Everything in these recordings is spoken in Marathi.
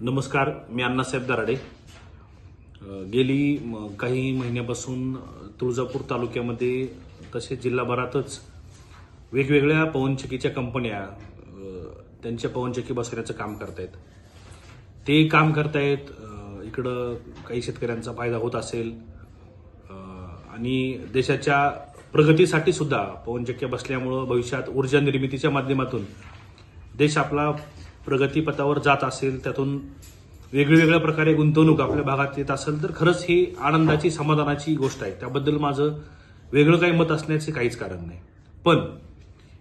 नमस्कार मी अण्णासाहेब दराडे. गेली म, काही महिन्यापासून तुळजापूर तालुक्यामध्ये तसेच जिल्हाभरातच वेगवेगळ्या पवनचक्कीच्या कंपन्या त्यांच्या पवनचक्की बसवण्याचं काम करतायत. ते काम करतायत इकडं काही शेतकऱ्यांचा फायदा होत असेल आणि देशाच्या प्रगतीसाठी सुद्धा पवनचक्क्या बसल्यामुळं भविष्यात ऊर्जा निर्मितीच्या माध्यमातून देश आपला प्रगतीपथावर जात असेल त्यातून वेगवेगळ्या प्रकारे गुंतवणूक आपल्या भागात येत असेल तर खरंच ही आनंदाची समाधानाची गोष्ट आहे. त्याबद्दल माझं वेगळं काही मत असण्याचे काहीच कारण नाही. पण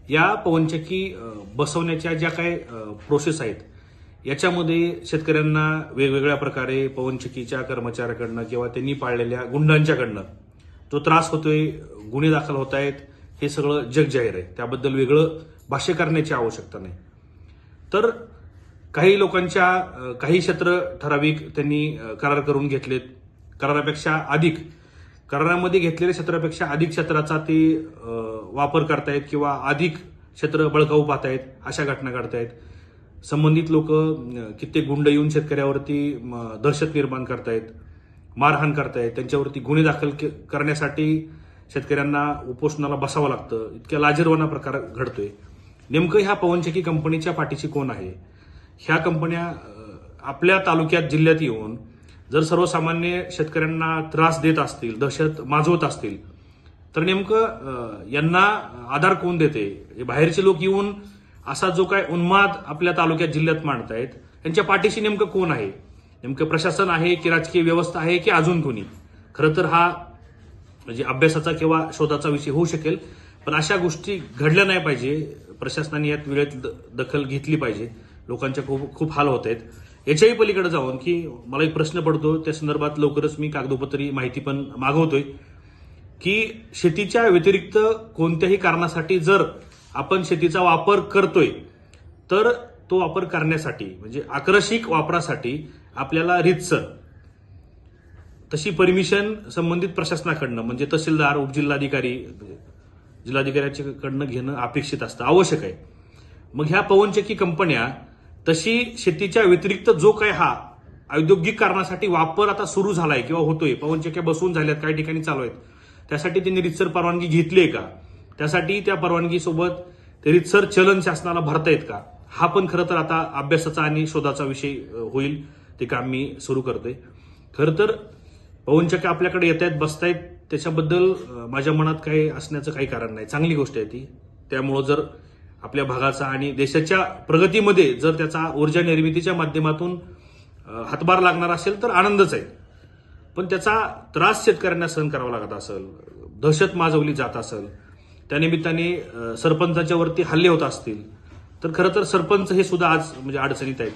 या पवनचक्की बसवण्याच्या ज्या काही प्रोसेस आहेत याच्यामध्ये शेतकऱ्यांना वेगवेगळ्या प्रकारे पवनचक्कीच्या कर्मचाऱ्याकडनं किंवा त्यांनी पाळलेल्या गुंडांच्याकडनं जो त्रास होतोय गुन्हे दाखल होत आहेत हे सगळं जग जाहीर आहे. त्याबद्दल वेगळं भाष्य करण्याची आवश्यकता नाही. तर काही लोकांच्या काही क्षेत्र ठराविक त्यांनी करार करून घेतलेत. करारापेक्षा अधिक करारामध्ये घेतलेल्या क्षेत्रापेक्षा अधिक क्षेत्राचा ते वापर करतायत किंवा अधिक क्षेत्र बळकावू पाहतायत अशा घटना घडतायत. संबंधित लोक कित्येक गुंड येऊन शेतकऱ्यावरती म, दहशत निर्माण करतायत मारहाण करतायत त्यांच्यावरती गुन्हे दाखल करण्यासाठी शेतकऱ्यांना उपोषणाला बसावं लागतं. इतक्या लाजीरवाना प्रकार घडतोय. नेमकं ह्या पवनचक्की कंपनीच्या पाठीशी कोण आहे? ह्या कंपन्या आपल्या तालुक्यात जिल्ह्यात येऊन जर सर्वसामान्य शेतकऱ्यांना त्रास देत असतील दहशत माजवत असतील तर नेमकं यांना आधार कोण देते? हे बाहेरचे लोक येऊन असा जो काय उन्माद आपल्या तालुक्यात जिल्ह्यात मांडतायत त्यांच्या पाठीशी नेमकं कोण आहे? नेमकं प्रशासन आहे की राजकीय व्यवस्था आहे की अजून कोणी? खरं तर हा म्हणजे अभ्यासाचा किंवा शोधाचा विषय होऊ शकेल पण अशा गोष्टी घडल्या नाही पाहिजे. प्रशासनाने यात वेळेत द- दखल घेतली पाहिजे. लोकांच्या खूप खूप हाल होत आहेत. याच्याही पलीकडे जाऊन की मला एक प्रश्न पडतो त्या संदर्भात लवकरच मी कागदोपत्री माहिती पण मागवतोय. की शेतीच्या व्यतिरिक्त कोणत्याही कारणासाठी जर आपण शेतीचा वापर करतोय तर तो वापर करण्यासाठी म्हणजे आकर्षिक वापरासाठी आपल्याला रितसर तशी परमिशन संबंधित प्रशासनाकडनं म्हणजे तहसीलदार उपजिल्हाधिकारी जिल्हाधिकाऱ्याच्याकडनं घेणं अपेक्षित असतं आवश्यक आहे. मग ह्या पवनचक्की कंपन्या तशी शेतीच्या व्यतिरिक्त जो काय हा औद्योगिक कारणासाठी वापर आता सुरू झालाय किंवा होतोय पवनचक्क्या बसवून झाल्यात काही ठिकाणी चालू आहेत. त्यासाठी त्यांनी रितसर परवानगी घेतली आहे का? त्यासाठी त्या परवानगीसोबत ते रितसर चलन शासनाला भरतायत का? हा पण खरं तर आता अभ्यासाचा आणि शोधाचा विषय होईल. ते काम मी सुरू करतोय. खरं तर पवनचक्क्या आपल्याकडे येत आहेत बसतायत त्याच्याबद्दल माझ्या मनात काही असण्याचं काही कारण नाही. चांगली गोष्ट आहे ती. त्यामुळं जर आपल्या भागाचा आणि देशाच्या प्रगतीमध्ये जर त्याचा ऊर्जा निर्मितीच्या माध्यमातून हातभार लागणार असेल तर आनंदच आहे. पण त्याचा त्रास शेतकऱ्यांना सहन करावा लागत असेल दहशत माजवली जात असेल त्यानिमित्ताने सरपंचाच्या वरती हल्ले होत असतील तर खरं तर सरपंच हे सुद्धा आज म्हणजे अडचणीत आहेत.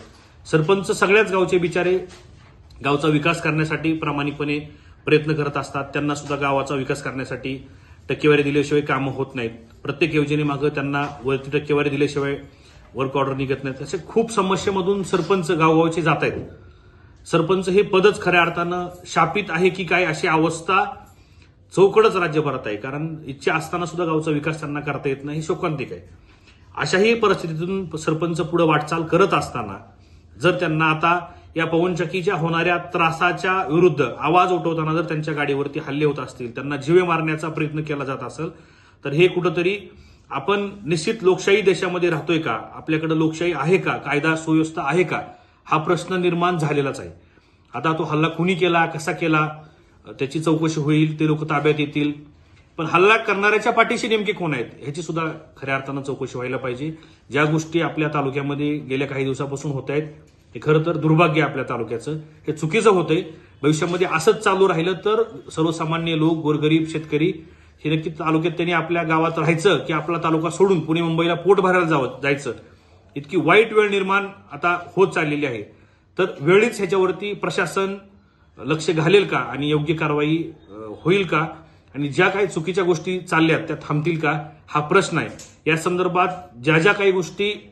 सरपंच सगळ्याच गावचे बिचारे गावचा विकास करण्यासाठी प्रामाणिकपणे प्रयत्न करत असतात. त्यांना सुद्धा गावाचा विकास करण्यासाठी टक्केवारी दिल्याशिवाय कामं होत नाहीत. प्रत्येक योजनेमागं त्यांना वरती टक्केवारी दिल्याशिवाय वर्क ऑर्डर निघत नाहीत. असे खूप समस्येमधून सरपंच गावगावचे जात आहेत. सरपंच हे पदच खऱ्या अर्थानं शापित आहे की काय अशी अवस्था चौकडच राज्यभरात आहे. कारण इच्छा असताना सुद्धा गावचा विकास त्यांना करता येत नाही हे शोकांतिक आहे. अशाही परिस्थितीतून सरपंच पुढे वाटचाल करत असताना जर त्यांना आता या पवनचक्कीच्या होणाऱ्या त्रासाच्या विरुद्ध आवाज उठवताना जर त्यांच्या गाडीवरती हल्ले होत असतील त्यांना जीवे मारण्याचा प्रयत्न केला जात असेल तर हे कुठंतरी आपण निश्चित लोकशाही देशामध्ये राहतोय का? आपल्याकडे लोकशाही आहे का? कायदा सुव्यवस्था आहे का? हा प्रश्न निर्माण झालेलाच आहे. आता तो हल्ला कुणी केला? कसा केला? त्याची चौकशी होईल ते लोक ताब्यात येतील. पण हल्ला करणाऱ्याच्या पाठीशी नेमके कोण आहेत? ह्याची सुद्धा खऱ्या अर्थानं चौकशी व्हायला पाहिजे. ज्या गोष्टी आपल्या तालुक्यामध्ये गेल्या काही दिवसापासून होत आहेत हे खरं तर दुर्भाग्य आहे आपल्या तालुक्याचं. हे चुकीचं होतंय. भविष्यामध्ये असंच चालू राहिलं तर सर्वसामान्य लोक गोरगरीब शेतकरी की नक्की तालुक्यात त्यांनी आपल्या गावात राहायचं की आपला तालुका सोडून पुणे मुंबईला पोट भरायला जावं जायचं. इतकी वाईट वेळ निर्माण आता होत चाललेली आहे. तर वेळीच ह्याच्यावरती प्रशासन लक्ष घालेल का आणि योग्य कारवाई होईल का? आणि ज्या काही चुकीच्या गोष्टी चालल्यात त्या थांबतील का? हा प्रश्न आहे. या संदर्भात ज्या ज्या काही गोष्टी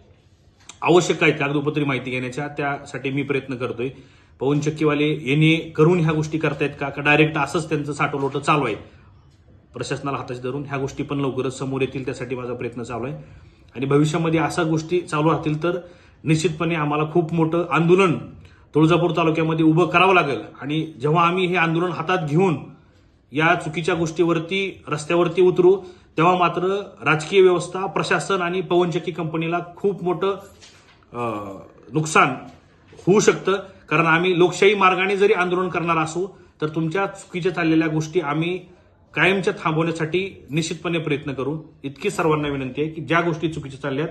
आवश्यक आहेत कागदोपत्री माहिती घेण्याच्या त्यासाठी मी प्रयत्न करतोय. पवन चक्कीवाले येणे करून ह्या गोष्टी करतायत का? का डायरेक्ट असंच त्यांचं साठवलोटं चालू आहे? प्रशासनाला हाताशी धरून ह्या गोष्टी पण लवकरच समोर येतील त्यासाठी माझा प्रयत्न चालू आहे. आणि भविष्यामध्ये अशा गोष्टी चालू राहतील तर निश्चितपणे आम्हाला खूप मोठं आंदोलन तुळजापूर तालुक्यामध्ये उभं करावं लागेल. आणि जेव्हा आम्ही हे आंदोलन हातात घेऊन या चुकीच्या गोष्टीवरती रस्त्यावरती उतरू तेव्हा मात्र राजकीय व्यवस्था प्रशासन आणि पवनचक्की कंपनीला खूप मोठं नुकसान होऊ शकतं. कारण आम्ही लोकशाही मार्गाने जरी आंदोलन करणार असू तर तुमच्या चुकीच्या चाललेल्या गोष्टी आम्ही कायमच्या थांबवण्यासाठी निश्चितपणे प्रयत्न करू इतकी सर्वांना विनंती आहे की ज्या गोष्टी चुकीच्या चालल्यात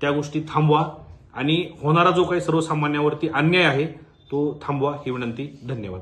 त्या गोष्टी थांबवा. आणि होणारा जो काही सर्वसामान्यावरती अन्याय आहे तो थांबवा ही विनंती. धन्यवाद.